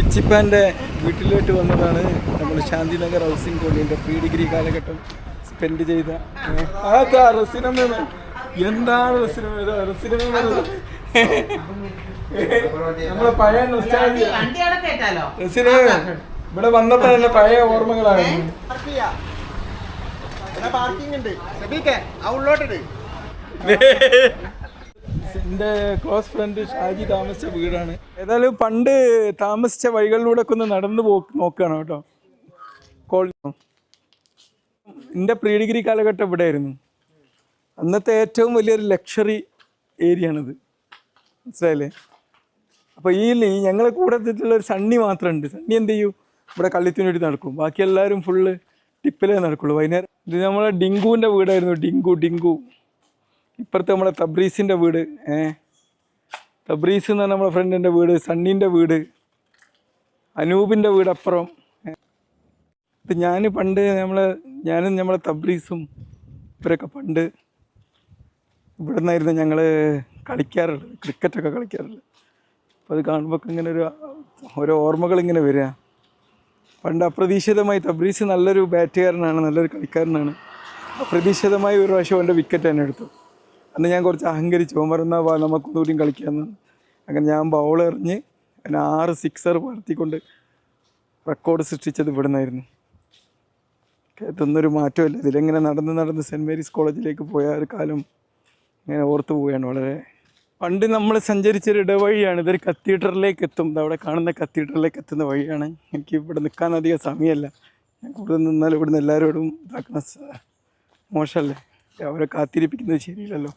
ബിച്ചിപ്പാന്റെ വീട്ടിലോട്ട് വന്നതാണ് നമ്മൾ ശാന്തിനഗർ ഹൗസിംഗ് കോളേജിന്റെ പ്രീ ഡിഗ്രി കാലഘട്ടം സ്പെൻഡ് ചെയ്ത. അതാ റസിനമ്മ എന്താണ് റസിനമ്മ റസിനമ്മ നമ്മളെ പഴയ റസിനമ്മ ഇവിടെ വന്നപ്പോ തന്നെ പഴയ ഓർമ്മകളാണ്. പാർക്കിംഗ് ഉണ്ട്. ആ ഉള്ളോട്ടിട്ട് എന്റെ ക്ലോസ് ഫ്രണ്ട് ഷാജി താമസിച്ച വീടാണ്. ഏതായാലും പണ്ട് താമസിച്ച വഴികളിലൂടെ ഒക്കെ ഒന്ന് നടന്നു പോ നോക്കുകയാണ് കേട്ടോ. കോളേജ് എന്റെ പ്രീ ഡിഗ്രി കാലഘട്ടം ഇവിടെ ആയിരുന്നു അന്നത്തെ ഏറ്റവും വലിയൊരു ലക്ഷറി ഏരിയ ആണിത് മനസ്സിലായില്ലേ? അപ്പോൾ ഈ ഞങ്ങളെ കൂട്ടത്തിലുള്ള ഒരു സണ്ണി മാത്രമുണ്ട്. സണ്ണി എന്ത് ചെയ്യും? ഇവിടെ കള്ളിത്തിന് വേണ്ടി നടക്കും. ബാക്കി എല്ലാവരും ഫുള്ള് ടിപ്പിലേ നടക്കുള്ളൂ. വൈകുന്നേരം ഇത് നമ്മളെ ഡിങ്കുവിന്റെ വീടായിരുന്നു. ഡിങ്കു ഡിങ്കു. ഇപ്പുറത്തെ നമ്മളെ തബ്രീസിന്റെ വീട് ഏ? തബ്രീസ് എന്ന് പറഞ്ഞാൽ നമ്മളെ ഫ്രണ്ടിന്റെ വീട് സണ്ണീന്റെ വീട് അനൂപിന്റെ വീട് അപ്പുറം. ഇത് ഞാൻ പണ്ട് നമ്മളെ ഞാനും നമ്മളെ തബ്രീസും ഇവരൊക്കെ പണ്ട് ഇവിടെ നിന്നായിരുന്നു ഞങ്ങൾ കളിക്കാറുള്ളത് ക്രിക്കറ്റൊക്കെ കളിക്കാറുള്ളത്. അപ്പോൾ അത് കാണുമ്പോൾ ഇങ്ങനെ ഒരു ഓരോ ഓർമ്മകൾ ഇങ്ങനെ വരിക. പണ്ട് അപ്രതീക്ഷിതമായി തബ്രീസ് നല്ലൊരു ബാറ്റുകാരനാണ് നല്ലൊരു കളിക്കാരനാണ്. അപ്രതീക്ഷിതമായി ഒരു പ്രാവശ്യം അവന്റെ വിക്കറ്റ് തന്നെ എടുത്തു. അന്ന് ഞാൻ കുറച്ച് അഹങ്കരിച്ചു. ഓൻ പറഞ്ഞാൽ നമുക്കൊന്നുകൂടിയും കളിക്കാമെന്ന് അങ്ങനെ ഞാൻ ബൗൾ എറിഞ്ഞ് അങ്ങനെ ആറ് സിക്സർ പറത്തിക്കൊണ്ട് റെക്കോർഡ് സൃഷ്ടിച്ചത് ഇവിടെ നിന്നായിരുന്നു ഇതൊന്നൊരു മാറ്റമില്ല ഇതിലെങ്ങനെ നടന്ന് നടന്ന് സെന്റ് മേരീസ് കോളേജിലേക്ക് പോയ ഒരു കാലം ഇങ്ങനെ ഓർത്തു പോവുകയാണ് വളരെ. പണ്ട് നമ്മൾ സഞ്ചരിച്ചൊരു ഇടവഴിയാണ്. ഇതൊരു കത്തീഡ്രലിലേക്ക് എത്തും. അവിടെ കാണുന്ന കത്തീഡ്രലിലേക്ക് എത്തുന്ന വഴിയാണ്. എനിക്ക് ഇവിടെ നിൽക്കാൻ അധികം സമയമല്ല. ഞാൻ കൂടുതൽ നിന്നാൽ ഇവിടുന്ന് എല്ലാവരോടും ഇതാക്കുന്ന മോശമല്ലേ? അവരെ കാത്തിരിപ്പിക്കുന്നത് ശരിയില്ലല്ലോ.